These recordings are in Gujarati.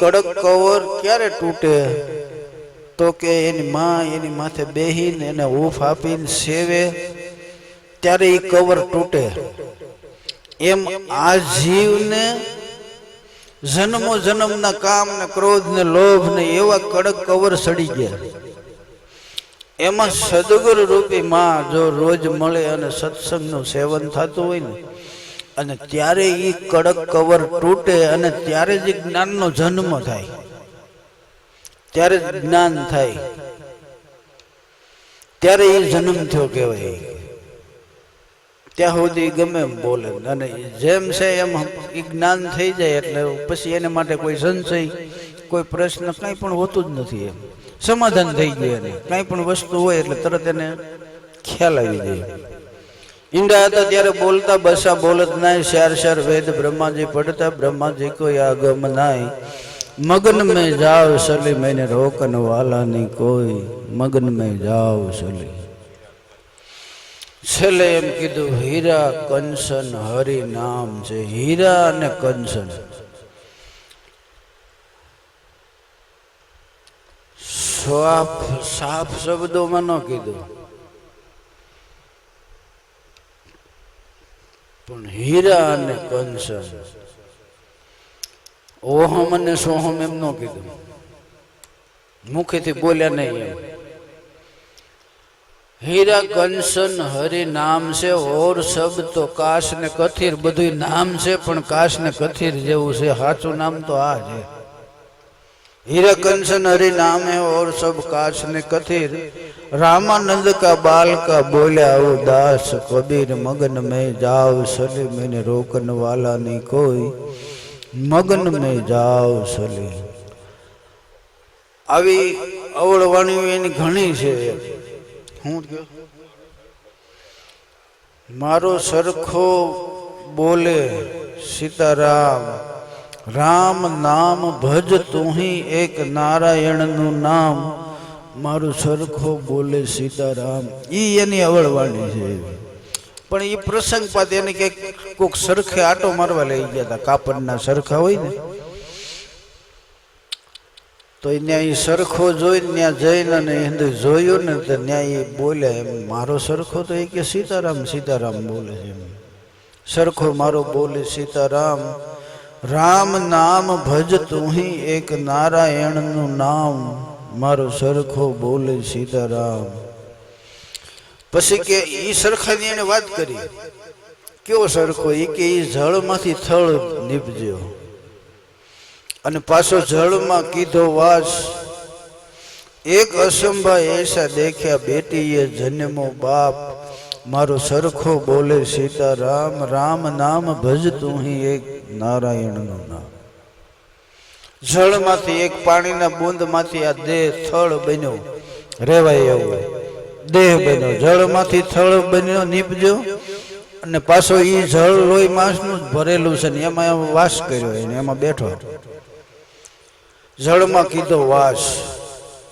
કડક કવર ક્યારે તૂટે? તો કે એની માં એની માથે બેહીને એને હૂફ આપીને સેવે, ત્યારે એ કવર તૂટે. એમ આ જીવને જન્મો જન્મના કામ ને ક્રોધ ને લોભ ને એવા કડક કવર સડી ગયા. એમાં સદગુરુ રૂપી માં જો રોજ મળે અને સત્સંગનું સેવન થતું હોય ને અને ત્યારે એ કડક કવર તૂટે અને ત્યારે જ જ્ઞાનનો જન્મ થાય. ત્યારે જ જ્ઞાન થાય. ત્યારે એ જન્મ થયો કહેવાય. ત્યાં સુધી ગમે એમ બોલે. અને જેમ છે એમ એ જ્ઞાન થઈ જાય એટલે પછી એને માટે કોઈ સંશય, કોઈ પ્રશ્ન કંઈ પણ હોતું જ નથી એમ. સમાધાન થઈ જાય એને. કંઈ પણ વસ્તુ હોય એટલે તરત એને ખ્યાલ આવી જાય. ઈંડા હતા ત્યારે બોલતા બસા બોલત નાય શાર શાર વેદ બ્રહ્માજી પડતા, બ્રહ્માજી કોઈ આગમ નાય. મગન મેં જાવ સલી, મેને રોકન વાલા નહીં કોઈ. મગન મેં જાવ સલી. છેલ્લે એમ કીધું, હીરા કંસન હરિ નામ છે. હીરા અને કંસન. સાફ સાફ શબ્દોમાં ન કીધું. પણ હીરા અને કંસ ઓહમ અને સોહમ એમ ન કીધું. મુખેથી બોલ્યા નહીં એમ. હીરા, કંસન, હરિ નામ છે, ઓર શબ્દ તો કાશ ને કથિર બધું નામ છે, પણ કાશ ને કથિર જેવું છે. સાચું નામ તો આ છે. हीरा कंसन हरि नाम है और सब काश ने कथिर रामानंद का बाल का बोल्या उदास कबीर मगन में जाओ सले मैंने रोकन वाला नहीं कोई મગન મેં જાઓ સલી આવી અવળવાણીઓ એની ઘણી છે હું કયો? મારો સરખો બોલે સીતારામ રામ નામ ભજ તુહી એક નારાયણનું નામ. મારું સરખો બોલે સીતારામ. ઈ એની અવળવાણી છે. પણ એ પ્રસંગ પાત એને કે કોક સરખે આટો મારવા લઈ ગયા હતા. કાપડના સરખા હોય ને. તો એ ન્યાય સરખો જોઈને ત્યાં જઈને અને હિન્દુ જોયું ને તો ન્યાય એ બોલે એમ, મારો સરખો તો એ કે સીતારામ સીતારામ બોલે છે સરખો મારો બોલે સીતારામ. રામ નામ ભજ તુહી એક નારાયણનું નામ. મારો સરખો બોલે સીતારામ. પછી કે એ સરખાની એને વાત કરી. કેવો સરખો? એ કે એ જળમાંથી થળ નીપજ્યો. અને પાછો જળમાં કીધો વાસ. એક અસંભા એસા દેખ્યા બેટીએ જન્મો બાપ. મારો સરખો બોલે સીતારામ, રામ નામ ભજ તું એક નારાયણનું નામ. જળમાંથી એક પાણીના બૂંદમાંથી આ દેહ થળ બન્યો. રેવાય એવું. દેહ બન્યો. જળમાંથી થળ બન્યો નીપજો અને પાછો એ જળ લોહી માંસનું જ ભરેલું છે ને એમાં વાસ કર્યો એને, એમાં બેઠો જળમાં કીધો વાસ.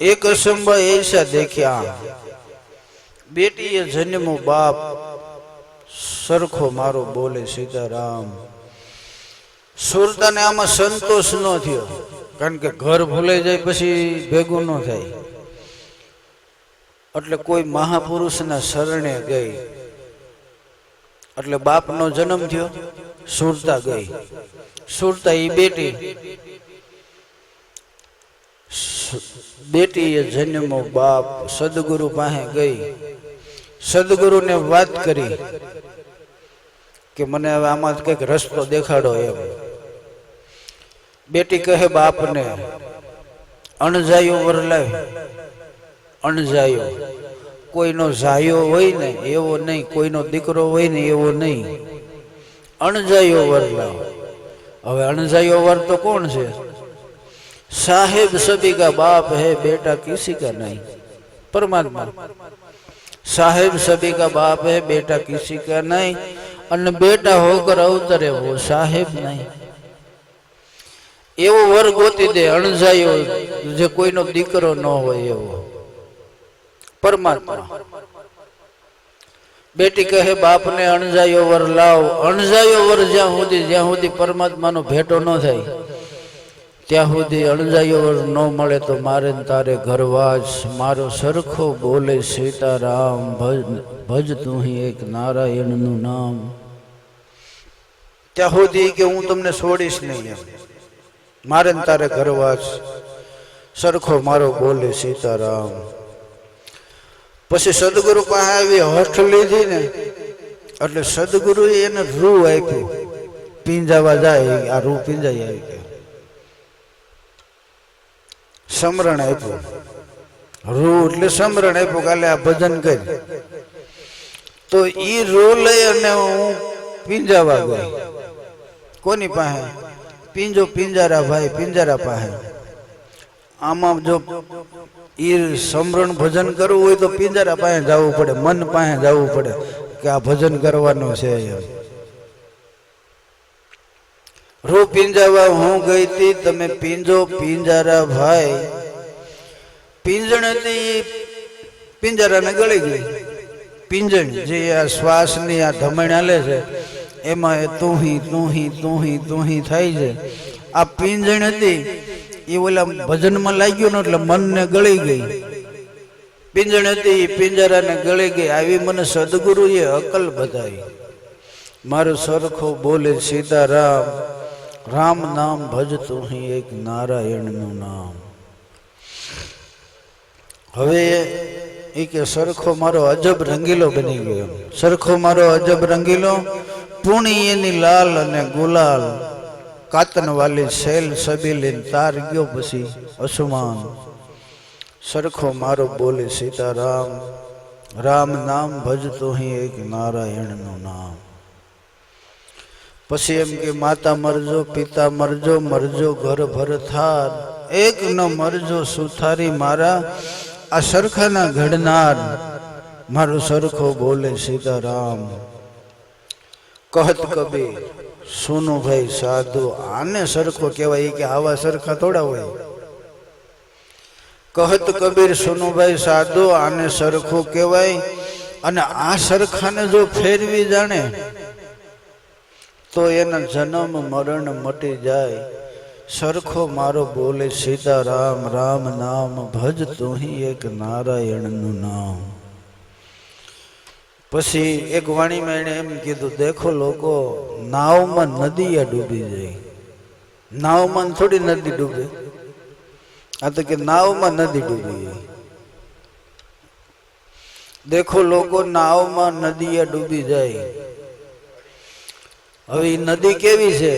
એક અસંભા એસા દેખ્યા. બેટીએ જન્મો બાપ સરખો મારો બોલે સીતારામ. સુરતાને આમાં સંતોષ ન થયો, કારણ કે ઘર ભૂલાઈ જાય પછી ભેગું ન થાય. એટલે કોઈ મહાપુરુષના શરણે ગઈ. એટલે બાપનો જન્મ થયો, સુરતા ગઈ. સુરતા એ બેટી. બેટીએ જન્મો બાપ સદગુરુ પાસે ગઈ. સદગુરુને વાત કરી કે મને હવે આમાં કંઈક રસ્તો દેખાડો એમ. બેટી કહે, બાપને, અણજાયો વરલાય, અણજાયો. કોઈનો ઝાયો હોય ને, એવો નહીં. કોઈનો દીકરો હોય ને, એવો નહીં. અણજાયો વરલાવ હવે અણજાયો વર તો કોણ છે? સાહેબ સબી કા બાપ હે, બેટા કિસી કા નહીં? પરમાત્મા. साहेब सभी का बाप है बेटा किसी का नहीं અને બેટા હોકર અવતરે वो સાહેબ નહીં એવો વર ગોતી દે અણજાયો જે કોઈનો દીકરો ન હોય એવો પરમાત્મા બેટી કહે બાપને અણજાયો વર લાવ અણજાયો વર જ્યાં સુધી જ્યાં સુધી પરમાત્માનો ભેટો ન થાય ત્યાં સુધી અણજાયો ન મળે તો મારે તારે ઘરવાસ મારો સરખો બોલે, સીતારામ, ભજ ભજ તું એક નારાયણનું નામ. ત્યાં સુધી કે હું તમને છોડીશ નહીં એમ. મારે તારે ઘરવાસ સરખો મારો બોલે, સીતારામ. પછી સદગુરુ પાસે આવી હઠ લીધી ને એટલે સદગુરુએ એને રૂ આપ્યું. પીંજાવા જાય, આ રૂ પીંજાઈ આવી કે સમરણ આપ્યું. રૂ એટલે સમરણ આપ્યું, કાલે આ ભજન કરી. તો એ રૂ લઈ અને હું પિંજાવા ગયો. કોની પાસે? પીંજો પિંજારા ભાઈ, પિંજારા પાસે. આમાં જો એ સમરણ ભજન કરવું હોય તો પિંજારા પાસે જવું પડે, મન પાસે જવું પડે કે આ ભજન કરવાનું છે એમ. રૂ પિંજાવા હું ગઈ તી તમે પિંજો પિંજારા ભાઈ. પિંજણ હતી પિંજરાને ગળી ગઈ. પિંજણ જે આ શ્વાસની આ ધમણ આલે છે, એમાં એ તુહી તુહી તુહી તુહી થાય છે. આ પિંજણ હતી, એ ઓલા ભજનમાં લાગ્યું ને એટલે મનને ગળી ગઈ. પિંજણ હતી, એ પિંજરાને ગળી ગઈ. આવી મને સદગુરુએ અકલ બતાવી. મારું સરખો બોલે, સીતારામ રામ નામ ભજતું હું એક નારાયણનું નામ. હવે એ કે સરખો મારો અજબ રંગીલો બની ગયો. સરખો મારો અજબ રંગીલો, પૂણી એની લાલ અને ગુલાલ. કાતન વાલી શૈલ સબીલી તાર ગયો પછી અસુમાન. સરખો મારો બોલે સીતારામ, રામ નામ ભજતો હું એક નારાયણનું નામ. પછી એમ કે, માતા મરજો, પિતા મરજો મરજો ઘર ભર થાર. એક ન મરજો સુથારી મારા, આ સરખાના ઘડનાર. મારો સરખો બોલે સીતારામ. કહત કબીર, સુનો ભાઈ સાધુ, આને સરખો કહેવાય કે આવા સરખા થોડા હોય. કહત કબીર સુનુભાઈ સાધુ, આને સરખો કહેવાય અને આ સરખાને જો ફેરવી જાણે તો એના જન્મ મરણ મટી જાય. સરખો મારો બોલે, સીતારામ, રામ નામ, ભજ તુહી એક નારાયણનું નામ. પછી એક વાણીમાં એણે એમ કીધું, દેખો લોકો, નાવમાં નદી ડૂબી જાય. નાવમાં થોડી નદી ડૂબે. આ તો કે નાવમાં નદી ડૂબી જાય. દેખો લોકો, નાવમાં નદી ડૂબી જાય. હવે નદી કેવી છે?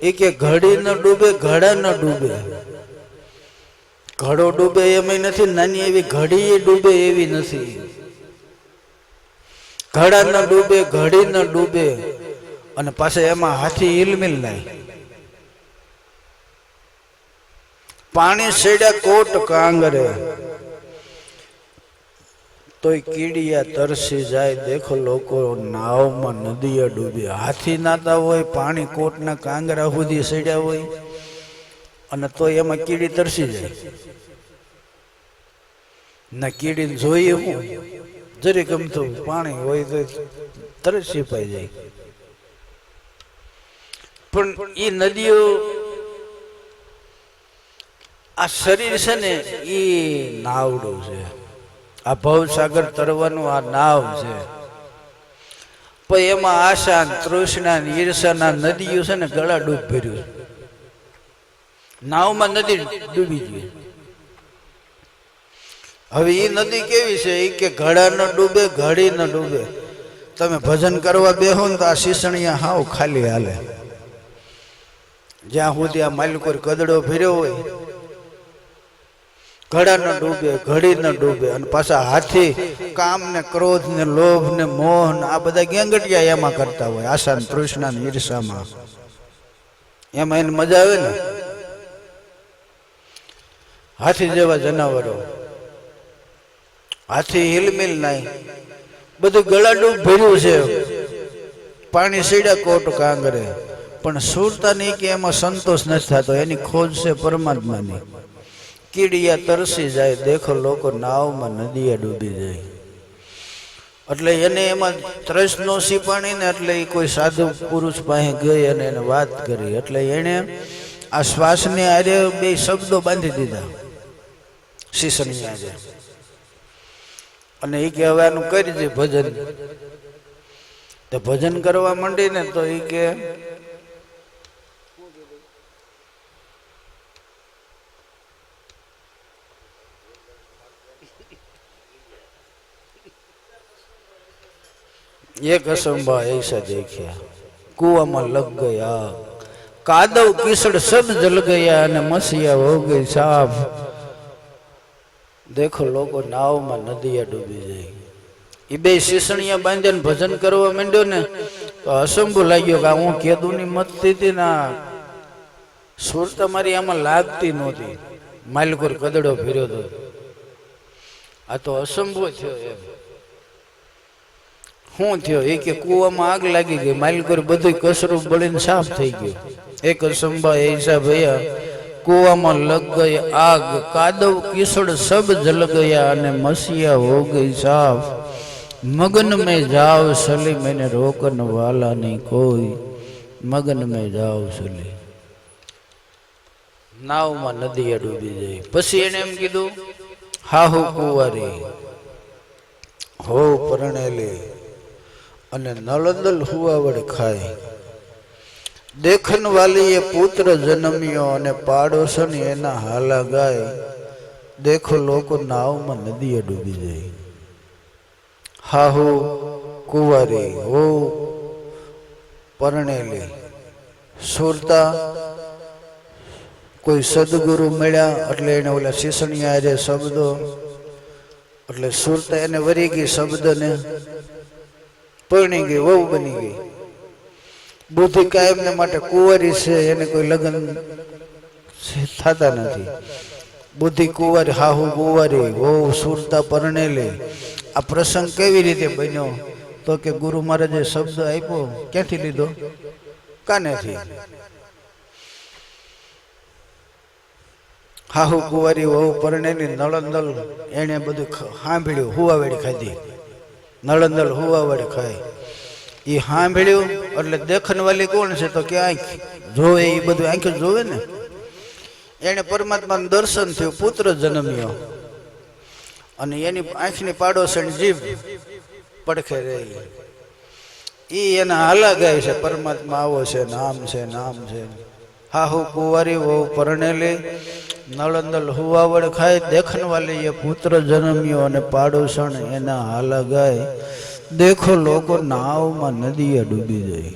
એ કે ઘડી ન ડૂબે, ઘડા ન ડૂબે. ઘડો ડૂબે એમ નથી, નાની એવી ઘડી ડૂબે એવી નથી. ઘડા ન ડૂબે, ઘડી ન ડૂબે. અને પાછા એમાં હાથી હિલમિલ નહીં પાણી સેડ્યા કોટ કાંગરે. તોય કીડિયા તરસી જાય. દેખો લોકો નાવમાં નદીએ ડૂબી. હાથી નાતા હોય, પાણી કોટના કાંગરા સુધી સડ્યા હોય, અને તો એમાં કીડી તરસી જાય. ના કીડીને જોઈએ હું. જરી ગમતું પાણી હોય તો તરસી પાઈ જાય. પણ એ નદીઓ આ શરીર છે ને એ નાવડું છે. આ ભવસાગર તરવાનું આ નાવ છે. પણ એમાં આશા તૃષ્ણા ઈર્ષાના નદીઓ છે ને ગળા ડૂબ ભર્યું. નાવમાં નદી ડૂબી ગઈ. હવે એ નદી કેવી છે? એ કે ઘડા ન ડૂબે, ઘડી ન ડૂબે. તમે ભજન કરવા બેહો ને તો આ શીસણિયા હાવ ખાલી હાલે. જ્યાં સુધી આ માલિકોર કદડો ફેર્યો હોય ઘડા ન ડૂબે ઘડી ન ડૂબે અને પાછા હાથી કામ ને ક્રોધ ને લોભ ને મોહ ને આ બધા ગેંગટિયા એમાં કરતા હોય આશા ને તૃષ્ણા ને ઈર્ષામાં. એમાં એને મજા આવે ને? હાથી જેવા જનાવરો. હાથી હિલમિલ નહીં બધું ગળાડું ભર્યું છે. પાણી સીડા કોટ કાંગરે. પણ સુરતા નહીં કે એમાં સંતોષ નથી થતો, એની ખોજ છે પરમાત્માની. કીડિયા તરસી જાય, દેખો લોકો નાવમાં નદીએ ડૂબી જાય. એટલે એને એમાં ત્રસ નો સીપાણી ને એટલે એ કોઈ સાધુ પુરુષ પાસે ગઈ અને એને વાત કરી. એટલે એણે આ શ્વાસને આજે બે શબ્દો બાંધી દીધા. શીશની આજે અને એ કે હવે આનું કરી દે ભજન. તો ભજન કરવા માંડી ને તો એ કે એક અસંભા એસા દેખ્યા કુવામાં લગ ગયા કાદવ કિસડ સબ જલ ગયા અને મસિયા હો ગઈ સાફ દેખો લોકો નાવમાં નદીયા ડૂબી જાય એ બે શીસણિયા બાંધીને ભજન કરવા માંડ્યો ને તો અસંભુ લાગ્યો કે હું કેદુની મતતી હતી ના સુર તમારી આમાં લાગતી નહોતી માલિકોર કદડો ફેર્યો હતો આ તો અસંભવ થયો એમ શું થયો? એ કે કૂવામાં આગ લાગી ગઈ. માલિકોર બધું કસરું બળીને સાફ થઈ ગયું. એક સંભા હિસાબ ભૈયા કૂવામાં લગ ગઈ આગ, કાદવ કિશોડ સબ જલ ગયા અને મસિયા હો ગઈ સાફ. મગન મેં જાવ સલી મેને રોકન વાલા નહીં કોઈ. મગન મેં જાવ સલી નાવમાં નદી ડૂબી જાય. પછી એને એમ કીધું હા હાહુ કુવારી, હો પરણેલી અને નળદલ હુવાવડ ખાય. દેખનવાલી એ પુત્ર જન્મ્યો અને પાડોશન એના હાલા ગાય. દેખો લોકો નાવમાં નદીએ ડૂબી જાય. હાહુ, કુંવારી, હો, પરણેલી. સુરતા, કોઈ સદગુરુ મળ્યા એટલે એને ઓલા શીસણિયા શબ્દો. એટલે સુરતા એને વરી ગઈ શબ્દને. પરણી ગઈ, વહુ બની ગઈ. બુદ્ધિ કાયમને માટે કુંવારી છે, એને કોઈ લગ્ન થતા નથી. બુદ્ધિ કુંવારી, હાહુ કુંવારી, વહુ સુરતા પરણેલી. આ પ્રસંગ કેવી રીતે બન્યો? તો કે ગુરુ મહારાજે શબ્દ આપ્યો, ક્યાંથી લીધો? કાનેથી. હાહુ કુંવારી, વહુ પરણેલી નળંદલ એને બધું સાંભળ્યું હુવાવેડી ખાધી. નળંદલ હુવાવેડી ખાય. એ સાંભળ્યું એટલે દેખનવાલી કોણ છે તો કે આંખ જોવે એ બધું આંખ જોવે ને. એને પરમાત્માનું દર્શન થયું, પુત્ર જન્મ્યો. અને એની આંખની પાડોશણ જીભ પડખે રહી. એ એના હાલા ગાય છે, પરમાત્મા આવો છે, નામ છે નામ છે. હાહુ કુંવારી વહુ પરણેલી નળંદલ હુવાવડ ખાય દેખનવાલી એ પુત્ર જન્મ્યો અને પાડોશણ એના હાલા ગાય. દેખો લોકો નાવમાં નદીએ ડૂબી જાય.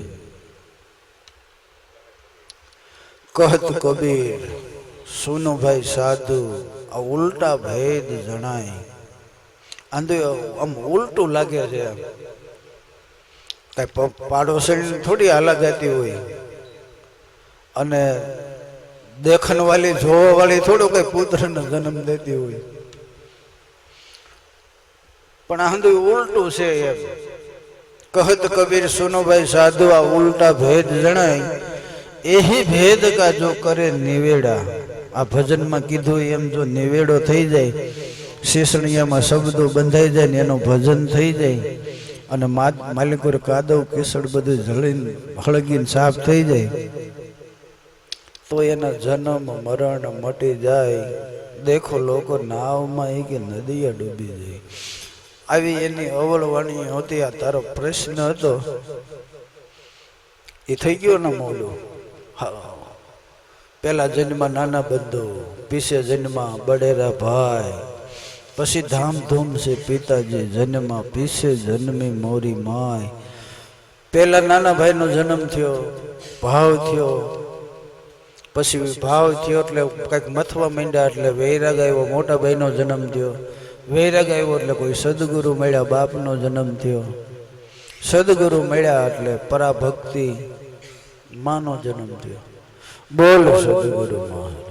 કહત કબીર, સુનો ભાઈ સાધુ, આ ઉલટા ભેદ જણાય. આંધુ આમ ઉલટું લાગે છે. આમ. કઈ પ- પાડોશી થોડી હાલા ગાતી હોય. અને દેખનવાલી, જોવાવાળી થોડું કઈ પુત્રને જન્મ દેતી હોય. પણ આ હંધુ ઉલટું છે એમ. કહત કબીર, સુનોભાઈ સાધુ, આ ઉલટા ભેદ જણાય. એહી ભેદ કા જો કરે નિવેડા. આ ભજનમાં કીધું એમ, જો નિવેડો થઈ જાય શેષણિયામાં શબ્દો બંધાઈ જાય ને એનું ભજન થઈ જાય, અને માલિકોર કાદવ કેસડ બધું જળીને હળગીને સાફ થઈ જાય. તો એના જન્મ, મરણ મટી જાય. દેખો લોકો નાવમાં એ કે નદીએ ડૂબી જાય. આવી એની અવળવાણી હતી, આ તારો પ્રશ્ન હતો. એ થઈ ગયો ને મોલો હા. પેલા જન્મમાં નાના બંધુ પીસે જન્મમાં બડેરા ભાઈ, પછી ધામધૂમ છે પિતાજી જન્મમાં પીસે જન્મી મોરી માય. પેલા નાના ભાઈનો જન્મ થયો, ભાવ થયો પછી ભાવ થયો એટલે કંઈક મથવા માંડ્યા એટલે વૈરાગ આવ્યો, મોટા ભાઈનો જન્મ થયો. વૈરાગ આવ્યો એટલે કોઈ સદગુરુ મળ્યા, બાપનો જન્મ થયો. સદગુરુ મળ્યા એટલે પરાભક્તિ, માનો જન્મ થયો. બોલ સદગુરુ મહારાજ.